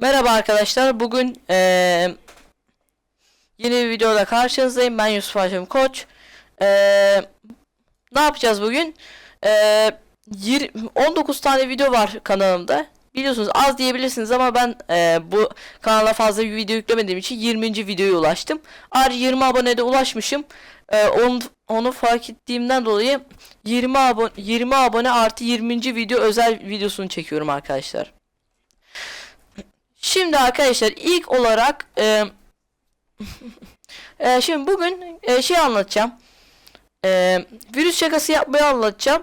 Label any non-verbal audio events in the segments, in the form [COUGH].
Merhaba arkadaşlar. Bugün eee, yeni bir videoda karşınızdayım. Ben Yusuf Haşim Koç. Eee, ne yapacağız bugün? Eee, yir- 19 tane video var kanalımda. Biliyorsunuz az diyebilirsiniz ama ben eee, bu kanala fazla bir video yüklemediğim için 20. videoya ulaştım. Ayrıca 20 abonede ulaşmışım. Eee, onu, onu fark ettiğimden dolayı 20 abone 20 abone artı 20. video özel videosunu çekiyorum arkadaşlar. Şimdi arkadaşlar ilk olarak e, [LAUGHS] e, şimdi bugün e, şey anlatacağım. E, virüs şakası yapmayı anlatacağım.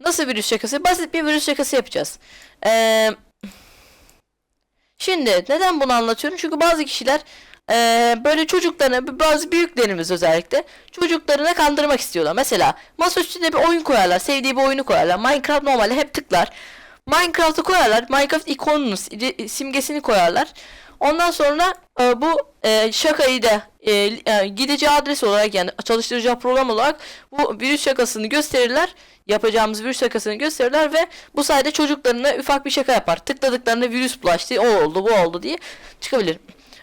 Nasıl virüs şakası? Basit bir virüs şakası yapacağız. E, şimdi neden bunu anlatıyorum? Çünkü bazı kişiler e, böyle çocuklarına bazı büyüklerimiz özellikle çocuklarına kandırmak istiyorlar. Mesela masa üstüne bir oyun koyarlar. Sevdiği bir oyunu koyarlar. Minecraft normalde hep tıklar. Minecraft'ı koyarlar. Minecraft ikonunu, si- simgesini koyarlar. Ondan sonra e, bu e, şakayı da e, e, gideceği adres olarak yani çalıştıracağı program olarak bu virüs şakasını gösterirler. Yapacağımız virüs şakasını gösterirler ve bu sayede çocuklarına ufak bir şaka yapar. Tıkladıklarında virüs bulaştı, o oldu, bu oldu diye çıkabilir.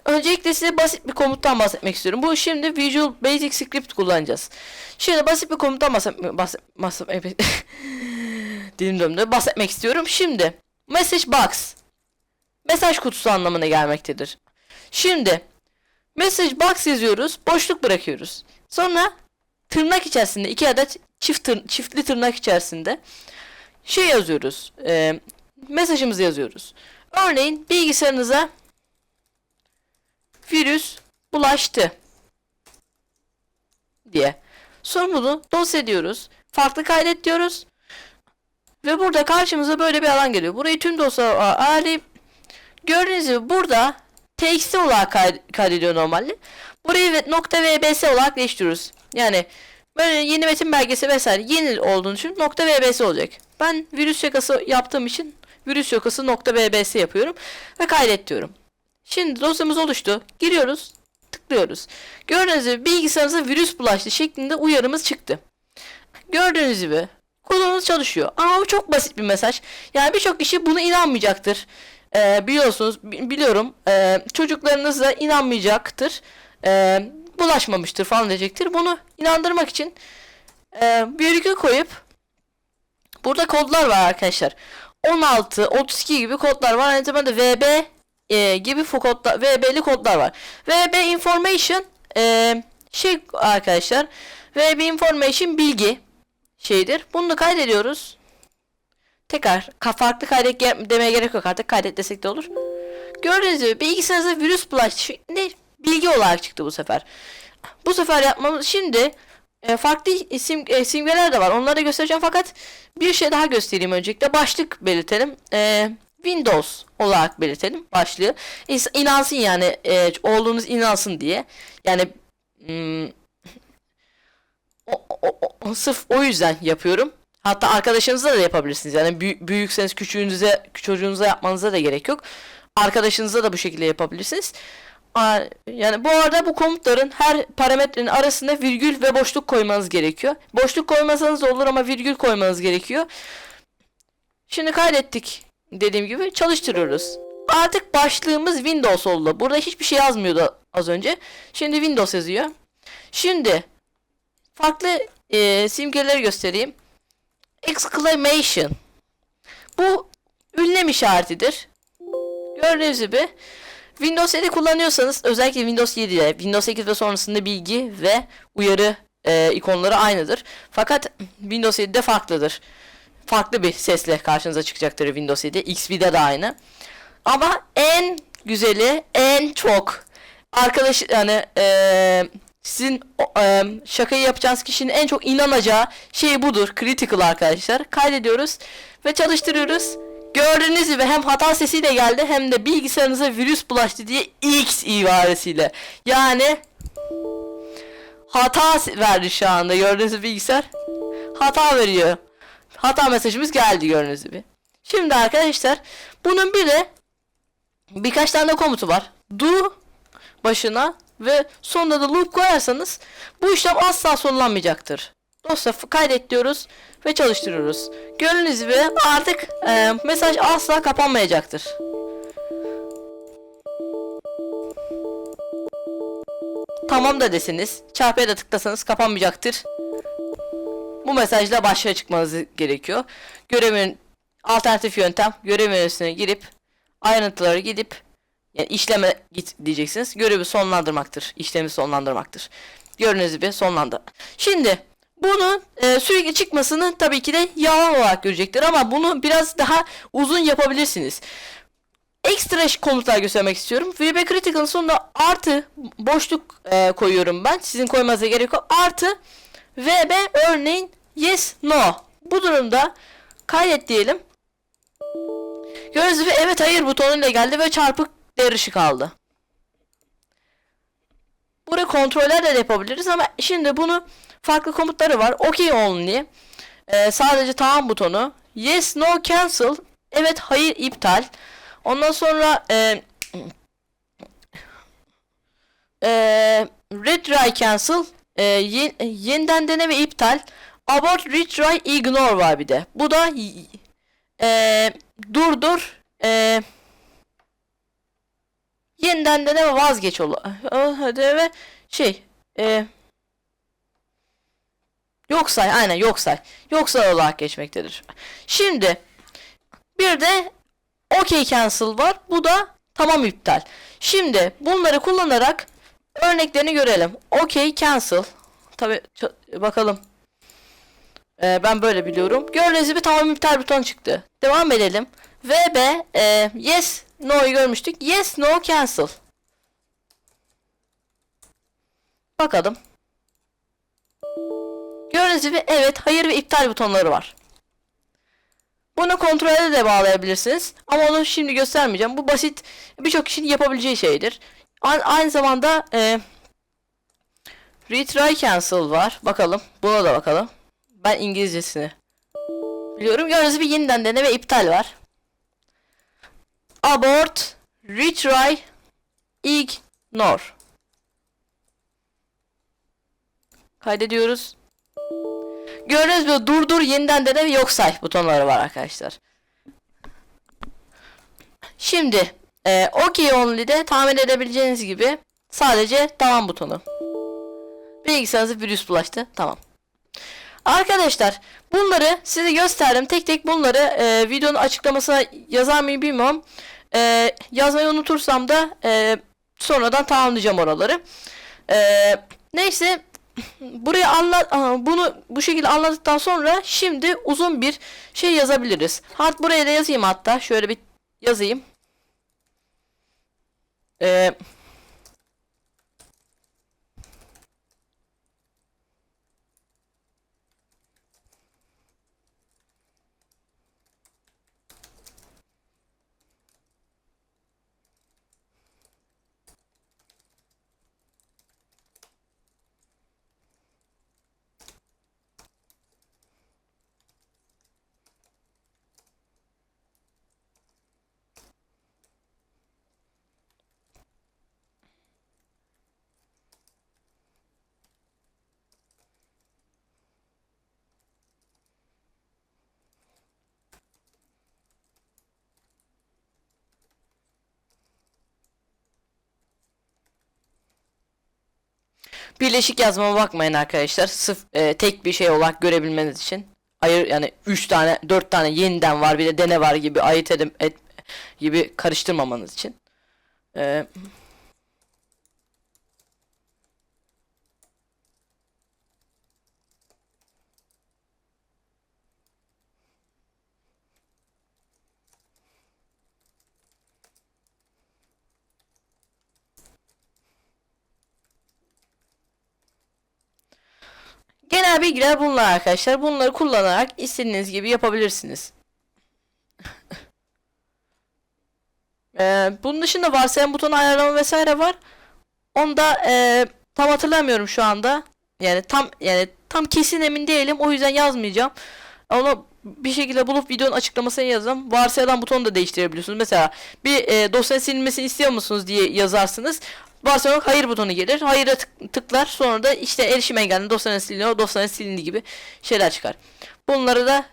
Öncelikle size basit bir komuttan bahsetmek istiyorum. Bu şimdi Visual Basic Script kullanacağız. Şimdi basit bir komuttan bahsetmek bahset, bahset, [LAUGHS] dilim döndü. Bahsetmek istiyorum. Şimdi message box mesaj kutusu anlamına gelmektedir. Şimdi message box yazıyoruz, boşluk bırakıyoruz. Sonra tırnak içerisinde iki adet çift tır- çiftli tırnak içerisinde şey yazıyoruz. E, mesajımızı yazıyoruz. Örneğin bilgisayarınıza virüs bulaştı diye. Sonra bunu dosya diyoruz. Farklı kaydet diyoruz. Ve burada karşımıza böyle bir alan geliyor. Burayı tüm dosya ayarlayıp gördüğünüz gibi burada txt olarak kay- kaydediyor normalde. Burayı nokta .vbs olarak değiştiriyoruz. Yani böyle yeni metin belgesi vesaire yeni olduğunu için nokta .vbs olacak. Ben virüs şakası yaptığım için virüs şakası nokta .vbs yapıyorum ve kaydet diyorum. Şimdi dosyamız oluştu. Giriyoruz. Tıklıyoruz. Gördüğünüz gibi bilgisayarınıza virüs bulaştı şeklinde uyarımız çıktı. Gördüğünüz gibi kodunuz çalışıyor. Ama bu çok basit bir mesaj. Yani birçok kişi buna inanmayacaktır. Ee, biliyorsunuz, bi- biliyorum. Ee, çocuklarınız da inanmayacaktır. Ee, bulaşmamıştır falan diyecektir. Bunu inandırmak için e, virgül koyup burada kodlar var arkadaşlar. 16, 32 gibi kodlar var. Aynı zamanda VB e, gibi kodlar, VB'li kodlar var. VB information e, şey arkadaşlar. VB information bilgi şeydir. Bunu da kaydediyoruz. Tekrar farklı kaydet demeye gerek yok artık kaydet desek de olur. Gördüğünüz gibi bilgisayarınıza virüs bulaştı. Şimdi bilgi olarak çıktı bu sefer. Bu sefer yapmamız şimdi e, farklı isim e, simgeler de var. Onları da göstereceğim fakat bir şey daha göstereyim öncelikle. Başlık belirtelim. E, Windows olarak belirtelim başlığı. İnansın yani e, oğlunuz inansın diye. Yani hmm, o, o- o- sırf o yüzden yapıyorum. Hatta arkadaşınızla da yapabilirsiniz. Yani büy- büyükseniz küçüğünüze, çocuğunuza yapmanıza da gerek yok. Arkadaşınıza da bu şekilde yapabilirsiniz. Yani bu arada bu komutların her parametrenin arasında virgül ve boşluk koymanız gerekiyor. Boşluk koymasanız olur ama virgül koymanız gerekiyor. Şimdi kaydettik dediğim gibi çalıştırıyoruz. Artık başlığımız Windows oldu. Burada hiçbir şey yazmıyordu az önce. Şimdi Windows yazıyor. Şimdi farklı e, simgeleri göstereyim. Exclamation. Bu ünlem işaretidir. Gördüğünüz gibi Windows 7 kullanıyorsanız özellikle Windows 7'de Windows 8 ve sonrasında bilgi ve uyarı e, ikonları aynıdır. Fakat Windows 7'de farklıdır. Farklı bir sesle karşınıza çıkacaktır Windows 7. XP'de de aynı. Ama en güzeli en çok arkadaş yani e, sizin e, şakayı yapacağınız kişinin en çok inanacağı şey budur. Critical arkadaşlar. Kaydediyoruz ve çalıştırıyoruz. Gördüğünüz gibi hem hata sesiyle geldi hem de bilgisayarınıza virüs bulaştı diye X ibaresiyle. Yani hata verdi şu anda gördüğünüz gibi bilgisayar. Hata veriyor. Hata mesajımız geldi gördüğünüz gibi. Şimdi arkadaşlar bunun bir de birkaç tane komutu var. Do başına ve sonunda da loop koyarsanız bu işlem asla sonlanmayacaktır. dosya kaydet diyoruz ve çalıştırıyoruz. Gördüğünüz gibi artık e, mesaj asla kapanmayacaktır. Tamam da desiniz. Çarpıya da tıklasanız kapanmayacaktır. Bu mesajla başa çıkmanız gerekiyor. Görevin alternatif yöntem görev menüsüne girip ayrıntıları gidip yani işleme git diyeceksiniz. Görevi sonlandırmaktır. İşlemi sonlandırmaktır. Gördüğünüz gibi sonlandı. Şimdi bunun e, sürekli çıkmasını tabii ki de yalan olarak görecektir ama bunu biraz daha uzun yapabilirsiniz. Ekstra komutlar göstermek istiyorum. VB Critical'ın sonunda artı boşluk e, koyuyorum ben. Sizin koymanıza gerek yok. Artı VB örneğin yes no. Bu durumda kaydet diyelim. Gördüğünüz gibi evet hayır butonuyla geldi ve çarpık dışı kaldı. Burayı kontrollerle de yapabiliriz ama şimdi bunu farklı komutları var. OK only. Ee, sadece tamam butonu. Yes no cancel. Evet hayır iptal. Ondan sonra e, e, retry cancel. E, ye- yeniden dene ve iptal. Abort retry ignore var bir de. Bu da e, durdur. E, yeniden dene ve vazgeç ol. Hadi ve şey e, yok say aynen yok say. Yok say olarak geçmektedir. Şimdi bir de OK cancel var. Bu da tamam iptal. Şimdi bunları kullanarak örneklerini görelim. OK cancel. Tabi bakalım. Ee, ben böyle biliyorum. Gördüğünüz gibi tamam iptal buton çıktı. Devam edelim. VB e, yes no'yu görmüştük. Yes no cancel. Bakalım. Gördüğünüz gibi evet hayır ve iptal butonları var. Bunu kontrole de bağlayabilirsiniz. Ama onu şimdi göstermeyeceğim. Bu basit birçok kişinin yapabileceği şeydir. Aynı zamanda e, retry cancel var. Bakalım. Buna da bakalım. Ben İngilizcesini biliyorum. Gördüğünüz gibi yeniden dene ve iptal var. Abort, retry, ignore. Kaydediyoruz. Gördüğünüz gibi durdur, yeniden dene yok say butonları var arkadaşlar. Şimdi e, OK Only'de tahmin edebileceğiniz gibi sadece tamam butonu. Bilgisayarınıza virüs bulaştı. Tamam. Arkadaşlar bunları size gösterdim. Tek tek bunları e, videonun açıklamasına yazar mıyım bilmiyorum. E, yazmayı unutursam da e, sonradan tamamlayacağım oraları. E, neyse burayı anlat bunu bu şekilde anladıktan sonra şimdi uzun bir şey yazabiliriz. Hat buraya da yazayım hatta şöyle bir yazayım. Ee, Birleşik yazmama bakmayın arkadaşlar. Sıf e, tek bir şey olarak görebilmeniz için. Hayır yani 3 tane 4 tane yeniden var bir de dene var gibi ayırt edip et, gibi karıştırmamanız için. E, genel bilgiler bunlar arkadaşlar. Bunları kullanarak istediğiniz gibi yapabilirsiniz. [LAUGHS] E, bunun dışında varsayılan butonu ayarlama vesaire var. Onu da e, tam hatırlamıyorum şu anda. Yani tam yani tam kesin emin değilim. O yüzden yazmayacağım. Onu bir şekilde bulup videonun açıklamasına yazın. Varsayılan butonu da değiştirebiliyorsunuz. Mesela bir e, dosyanın silinmesini istiyor musunuz diye yazarsınız. Yok hayır butonu gelir. Hayır'a tık- tıklar. Sonra da işte erişim engelli dosyanın siliniyor. Dosyanın silindi gibi şeyler çıkar. Bunları da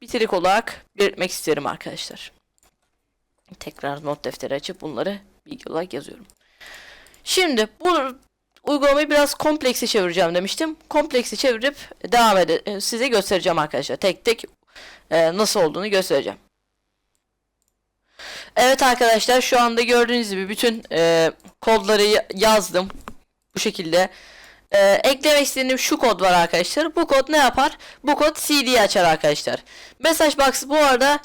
bitirik olarak belirtmek isterim arkadaşlar. Tekrar not defteri açıp bunları bilgi olarak yazıyorum. Şimdi bu uygulamayı biraz komplekse çevireceğim demiştim. Kompleksi çevirip devam ede size göstereceğim arkadaşlar. Tek tek e, nasıl olduğunu göstereceğim. Evet arkadaşlar şu anda gördüğünüz gibi bütün e, kodları ya- yazdım. Bu şekilde. E, eklemek istediğim şu kod var arkadaşlar. Bu kod ne yapar? Bu kod CD'yi açar arkadaşlar. Message box bu arada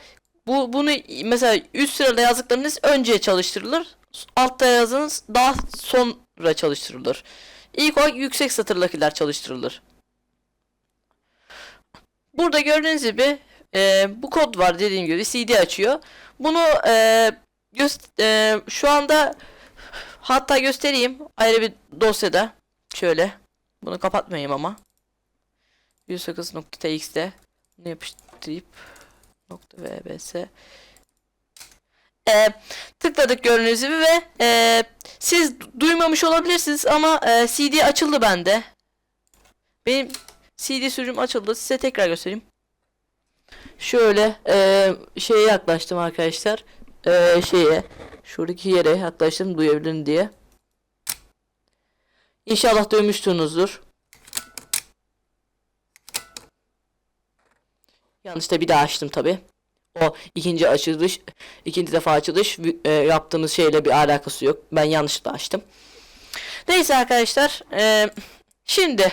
bu bunu mesela üst sırada yazdıklarınız önce çalıştırılır. Altta yazınız daha sonra çalıştırılır. İlk olarak yüksek satırdakiler çalıştırılır. Burada gördüğünüz gibi e, bu kod var dediğim gibi CD açıyor. Bunu e, göst- e, şu anda hatta göstereyim ayrı bir dosyada şöyle bunu kapatmayayım ama 108.txt'de bunu yapıştırıp vbs e, tıkladık gördüğünüz gibi ve e, siz duymamış olabilirsiniz ama e, CD açıldı bende. Benim CD sürüm açıldı. Size tekrar göstereyim. Şöyle e, şeye yaklaştım arkadaşlar. E, şeye şuradaki yere yaklaştım duyabilirim diye. İnşallah duymuşsunuzdur. Yanlışta bir daha açtım tabi. O ikinci açılış, ikinci defa açılış e, yaptığınız şeyle bir alakası yok. Ben yanlışlıkla açtım. Neyse arkadaşlar. e, şimdi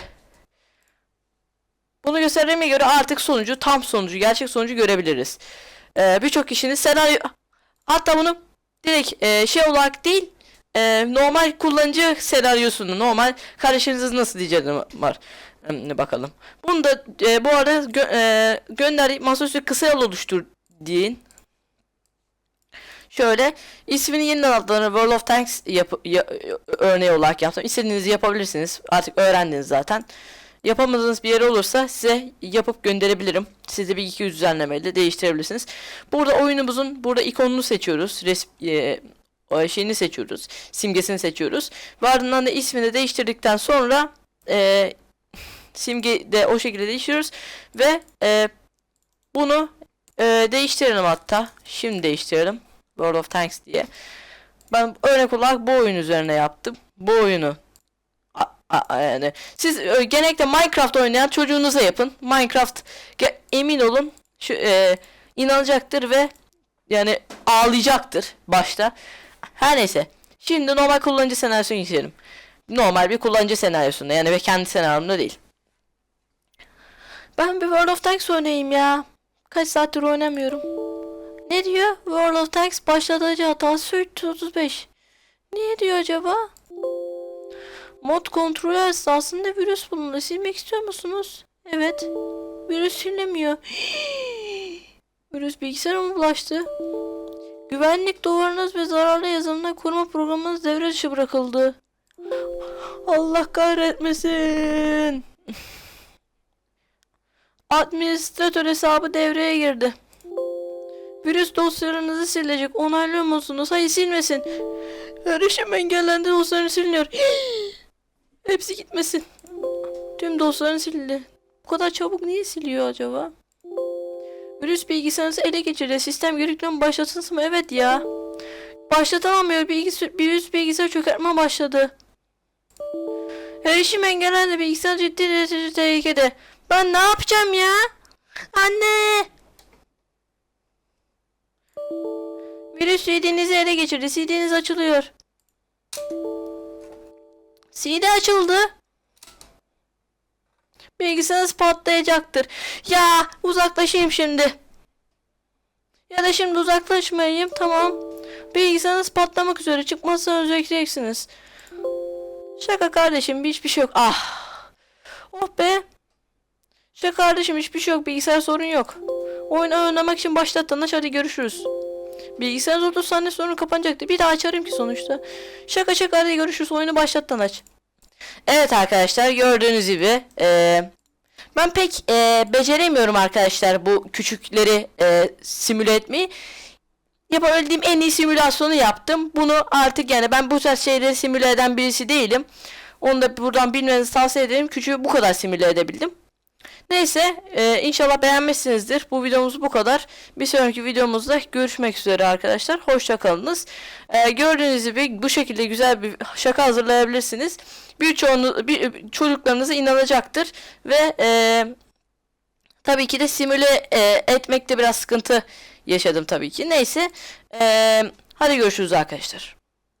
bunu gösterdiğime göre artık sonucu tam sonucu gerçek sonucu görebiliriz. E, Birçok kişinin senaryo hatta bunu direkt e, şey olarak değil e, normal kullanıcı senaryosunu normal kardeşiniz nasıl diyeceğim var. Hmm, bakalım. Bunu da e, bu arada gö e, gönder masaüstü kısa yol oluştur deyin. Şöyle ismini yeniden adlarını World of Tanks yap ya- örneği olarak yaptım. İstediğinizi yapabilirsiniz. Artık öğrendiniz zaten. Yapamadığınız bir yer olursa size yapıp gönderebilirim. Siz de bir iki düzenlemeyle değiştirebilirsiniz. Burada oyunumuzun burada ikonunu seçiyoruz. Res e, şeyini seçiyoruz. Simgesini seçiyoruz. Ve ardından da ismini değiştirdikten sonra e, simge de o şekilde değiştiriyoruz. Ve e, bunu e, değiştirelim hatta. Şimdi değiştirelim. World of Tanks diye. Ben örnek olarak bu oyun üzerine yaptım. Bu oyunu yani siz genellikle Minecraft oynayan çocuğunuza yapın. Minecraft emin olun şu e, inanacaktır ve yani ağlayacaktır başta. Her neyse. Şimdi normal kullanıcı senaryosuna geçelim. Normal bir kullanıcı senaryosunda yani ve kendi senaryomda değil. Ben bir World of Tanks oynayayım ya. Kaç saattir oynamıyorum. Ne diyor? World of Tanks başlatıcı hatası 335. Niye diyor acaba? Mod kontrolü esnasında virüs bulundu. Silmek istiyor musunuz? Evet. Virüs silinemiyor. [GASPS] virüs bilgisayara mı bulaştı? Güvenlik duvarınız ve zararlı yazılımda koruma programınız devre dışı bırakıldı. [GASPS] Allah kahretmesin. [LAUGHS] Administratör hesabı devreye girdi. Virüs dosyalarınızı silecek. Onaylıyor musunuz? Hayır silmesin. Erişim engellendi dosyalarını siliniyor. [GASPS] Hepsi gitmesin. Tüm dosyalarını sildi. Bu kadar çabuk niye siliyor acaba? Virüs bilgisayarınızı ele geçirdi. Sistem görüntüleme başlatılsın mı? Evet ya. Başlatamamıyor. Bilgis virüs bilgisayar çökertme başladı. Erişim engellendi. Bilgisayar ciddi derecede tehlikede. Ben ne yapacağım ya? Anne! Virüs CD'nizi ele geçirdi. CD'niz açılıyor. CD açıldı. Bilgisayarınız patlayacaktır. Ya uzaklaşayım şimdi. Ya da şimdi uzaklaşmayayım. Tamam. Bilgisayarınız patlamak üzere. Çıkmazsa özleyeceksiniz. Şaka kardeşim hiçbir şey yok. Ah. Oh be. Şaka kardeşim hiçbir şey yok. Bilgisayar sorun yok. Oyun oynamak için başlattın. Aç hadi görüşürüz. Bilgisayar 30 saniye sonra kapanacaktı. Bir daha açarım ki sonuçta. Şaka şaka hadi görüşürüz. Oyunu başlattan aç. Evet arkadaşlar gördüğünüz gibi eee, ben pek eee, beceremiyorum arkadaşlar bu küçükleri eee, simüle etmeyi. yapabildiğim en iyi simülasyonu yaptım. Bunu artık yani ben bu tarz şeyleri simüle eden birisi değilim. Onu da buradan bilmenizi tavsiye ederim. Küçüğü bu kadar simüle edebildim. Neyse e, inşallah beğenmişsinizdir. Bu videomuz bu kadar. Bir sonraki videomuzda görüşmek üzere arkadaşlar. Hoşçakalınız. E, gördüğünüz gibi bu şekilde güzel bir şaka hazırlayabilirsiniz. Birçoğunu bir, çocuklarınıza inanacaktır ve e, tabii ki de simüle e, etmekte biraz sıkıntı yaşadım tabii ki. Neyse e, hadi görüşürüz arkadaşlar.